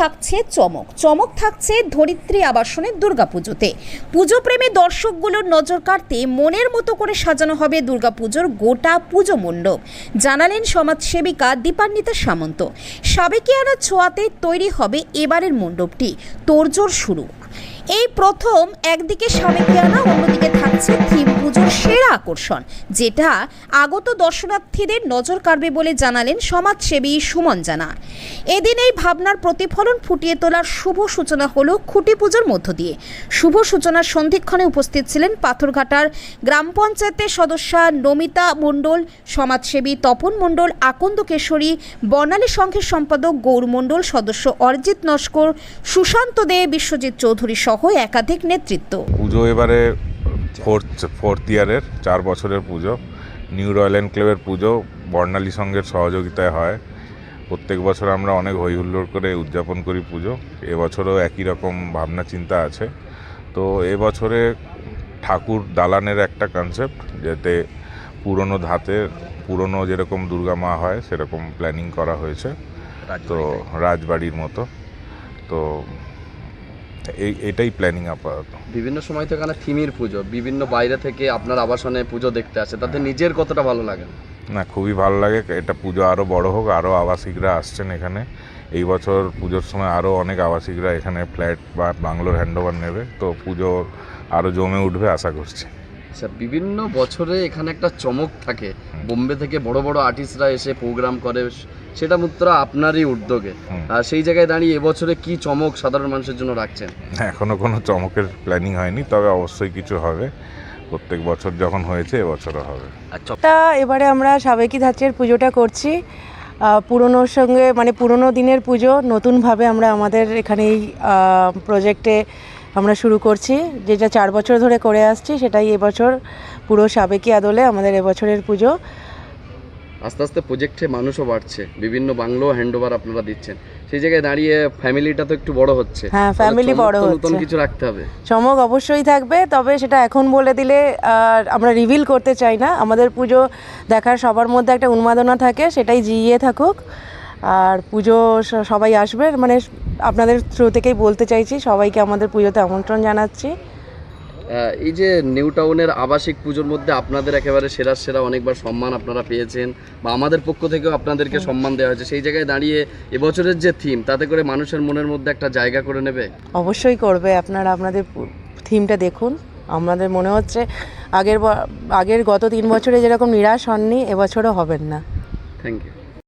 থাকছে চমক। চমক থাকছে ধরিত্রী আবাসনের দুর্গাপুজোতে। পুজো প্রেমী দর্শকগুলোর নজর কাড়তে মনের মতো করে সাজানো হবে দুর্গাপুজোর গোটা পুজো মণ্ডপ। জানালেন সমাজসেবিকা দীপান্বিতা সামন্ত। সাবেকিয়ানা ছোঁয়াতে তৈরি হবে এবারের মণ্ডপটি। তোড়জোড় শুরু। এই প্রথম একদিকে সাবেকিয়ানা অন্যদিকে থাকছে থিম পুজোর আকর্ষণ, যেটা আগত দর্শনার্থীদের নজর কাড়বে বলে জানালেন সমাজসেবী সুমন জানা এদিন এই ভাবনার প্রতিফলন ফুটিয়ে তোলার শুভ সূচনা হলো খুঁটি পুজোর মধ্য দিয়ে। শুভ সূচনার সন্ধিক্ষণে উপস্থিত ছিলেন পাথরঘাটার গ্রাম পঞ্চায়েতের সদস্যা নমিতা মণ্ডল, সমাজসেবী তপন মণ্ডল আকন্দ কেশরী বর্ণালী সংঘের সম্পাদক গৌর মণ্ডল, সদস্য অরিজিৎ নস্কর, সুশান্ত দে, বিশ্বজিৎ চৌধুরী সহ একাধিক নেতৃত্ব। পুজো এবারে ফোর্থ ফোর্থ ইয়ারের চার বছরের পুজো। নিউ রয়্যাল এনক্লেভের পুজো বর্ণালী সংঘের সহযোগিতায় হয়। প্রত্যেক বছর আমরা অনেক হই হুল্লোড় করে উদযাপন করি পুজো। এবছরও একই রকম ভাবনা চিন্তা আছে। তো এবছরে ঠাকুর দালানের একটা কনসেপ্ট যাতে পুরনো ধাতের পুরনো যেরকম দুর্গা মা হয় সেরকম প্ল্যানিং করা হয়েছে। তো রাজবাড়ির মতো। তো এই এটাই প্ল্যানিং আপাতত। বিভিন্ন সময় তো এখানে থিমির পুজো বিভিন্ন বাইরে থেকে আপনার আবাসনে পুজো দেখতে আসে তাতে নিজের কতটা ভালো লাগে? না খুবই ভালো লাগে এটা পুজো আরও বড় হোক আরও আবাসিকরা আসছেন এখানে। এই বছর পুজোর সময় আরও অনেক আবাসিকরা এখানে ফ্ল্যাট বা বাংলোর হ্যান্ডওভার নেবে তো পুজো আরও জমে উঠবে আশা করছি। আচ্ছা বিভিন্ন বছরে এখানে একটা চমক থাকে। বোম্বে থেকে বড় বড় আর্টিস্টরা এসে প্রোগ্রাম করে সেটা মাত্র আপনারই উদ্যোগে। আর সেই জায়গায় দাঁড়িয়ে এবছরে কি চমক সাধারণ মানুষের জন্য রাখছেন? এখনও কোনো চমকের প্ল্যানিং হয়নি তবে অবশ্যই কিছু হবে। প্রত্যেক বছর যখন হয়েছে এবছরও হবে। তা এবারে আমরা সাবেকি ধাঁচের পুজোটা করছি। পুরনোর সঙ্গে মানে পুরনো দিনের পুজো নতুনভাবে আমরা আমাদের এখানে এই প্রজেক্টে আমরা শুরু করছি। যেটা চার বছর ধরে করে আসছি সেটাই এবছর পুরো সাবেকি আদলে আমাদের এবছরের পুজো। আস্তে আস্তে প্রজেক্টে মানুষও বাড়ছে। বিভিন্ন বাংলো হ্যান্ডওভার আপনারা দিচ্ছেন। সেই জায়গায় দাঁড়িয়ে ফ্যামিলিটা তো একটু বড় হচ্ছে। হ্যাঁ, ফ্যামিলি বড় তো নতুন কিছু রাখতে হবে। চমক অবশ্যই থাকবে তবে সেটা এখন বলে দিলে আর আমরা রিভিল করতে চাই না। আমাদের পুজো দেখার সবার মধ্যে একটা উন্মাদনা থাকে সেটাই জিইয়ে থাকুক। আর পুজো সবাই আসবে। মানে আপনাদের থ্রু থেকেই বলতে চাইছি সবাইকে আমাদের পুজোতে আমন্ত্রণ জানাচ্ছি। এই যে নিউ টাউনের আবাসিক পুজোর মধ্যে আপনাদের একেবারে সেরা সেরা অনেকবার সম্মান আপনারা পেয়েছেন বা আমাদের পক্ষ থেকেও আপনাদেরকে সম্মান দেওয়া হয়েছে। সেই জায়গায় দাঁড়িয়ে এবছরের যে থিম তাতে করে মানুষের মনের মধ্যে একটা জায়গা করে নেবে? অবশ্যই করবে। আপনারা আপনাদের থিমটা দেখুন। আমাদের মনে হচ্ছে আগের আগের গত তিন বছরে যেরকম নিরাশ হননি এবছরও হবেন না। Thank you